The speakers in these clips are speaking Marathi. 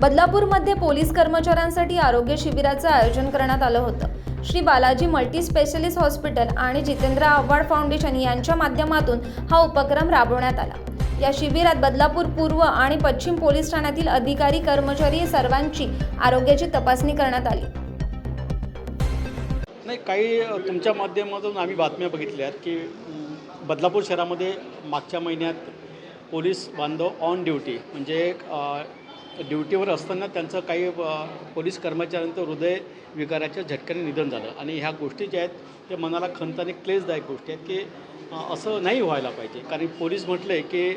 बदलापूरमध्ये पोलीस कर्मचाऱ्यांसाठी आरोग्य शिबिराचं आयोजन करण्यात आलं होतं. Shri Balaji multi specialist hospital आणि जितेंद्र आव्हाड फाउंडेशन यांच्या माध्यमातून हा उपक्रम राबवण्यात आला. या शिबिरात बदलापूर पूर्व आणि पश्चिम पोलीस ठाण्यातील अधिकारी कर्मचारी सर्वांची आरोग्याची तपासणी करण्यात आली. नाही काही तुमच्या माध्यमातून आम्ही बातम्या बघितल्या की बदलापूर शहरामध्ये मागच्या महिन्यात पोलीस बांधव ऑन ड्युटी म्हणजे ड्युटीवर असताना त्यांचं काही पोलीस कर्मचाऱ्यांचं हृदय विकाराच्या झटक्याने निधन झालं. आणि ह्या गोष्टी ज्या आहेत ते मनाला खंत आणि क्लेशदायक गोष्टी आहेत की असं नाही व्हायला पाहिजे. कारण पोलीस म्हटले की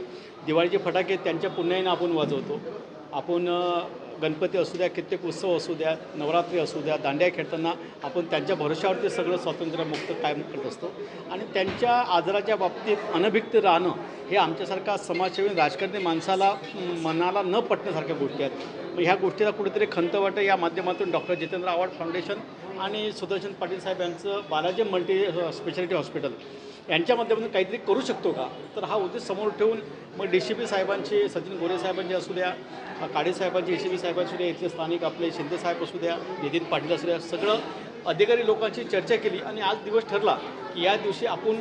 दिवाळीचे फटाके त्यांच्या पुण्याईनं आपण वाजवतो. आपण गणपती असू द्या कित्येक उत्सव असू द्या नवरात्री असू द्या दांड्या खेळताना आपण त्यांच्या भरोश्यावरती सगळं स्वातंत्र्यमुक्त कायम करत असतो. आणि त्यांच्या आजाराच्या बाबतीत अनभिक्त राहणं हे आमच्यासारखा समाजसेवी राजकारणी माणसाला मनाला न पटण्यासारख्या गोष्टी आहेत. मग ह्या गोष्टीला कुठेतरी खंत वाटतं या माध्यमातून डॉक्टर जितेंद्र आव्हाड फाउंडेशन आणि सुदर्शन पाटील साहेब यांचं बालाजी मल्टी स्पेशालिटी हॉस्पिटल यांच्या माध्यमातून काहीतरी करू शकतो का? तर हा उद्देश समोर ठेवून मग डी सी पी साहेबांचे सचिन गोरे साहेबांचे असू द्या काळे साहेबांचे डी सी पी साहेब असू द्या इथले स्थानिक आपले शिंदेसाहेब असू द्या नितीन पाटील असू द्या सगळं अधिकारी लोकांची चर्चा केली आणि आज दिवस ठरला की या दिवशी आपण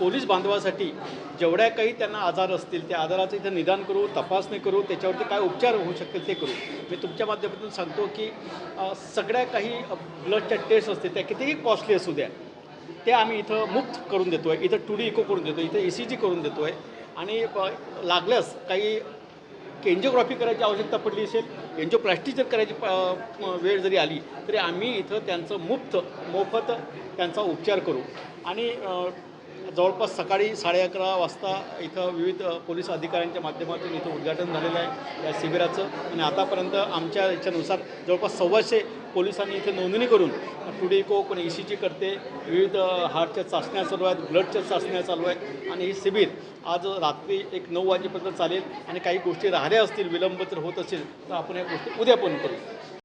पोलीस बांधवासाठी जेवढ्या काही त्यांना आजार असतील त्या आजाराचं इथं निदान करू तपासणी करू त्याच्यावरती काय उपचार होऊ शकतील ते करू. मी तुमच्या माध्यमातून सांगतो की सगळ्या काही ब्लडच्या टेस्ट असतील त्या कितीही कॉस्टली असू द्या ते आम्ही इथं मुक्त करून देतो आहे इथं टू डी इको करून देतो इथं ई सी जी करून देतो आहे आणि लागल्यास काही एन्जिओग्राफी करायची आवश्यकता पडली असेल एन्जिओप्लास्टी जर करायची वेळ जरी आली तरी आम्ही इथं त्यांचं मुफ्त मोफत त्यांचा उपचार करू. आणि जवळपास सकाळी साडे अकरा वाजता इथं विविध पोलीस अधिकाऱ्यांच्या माध्यमातून इथं उद्घाटन झालेलं आहे या शिबिराचं. आणि आतापर्यंत आमच्या याच्यानुसार जवळपास सव्वाशे पोलिसांनी इथे नोंदणी करून टुडेको कोणी ई सी जी करते विविध हार्टच्या चाचण्या चालू आहेत ब्लडच्या चाचण्या चालू आहेत आणि हे शिबिर आज रात्री एक नऊ वाजेपर्यंत चालेल आणि काही गोष्टी राहिल्या असतील विलंब जर होत असेल तर आपण या गोष्टी उद्या पण करू.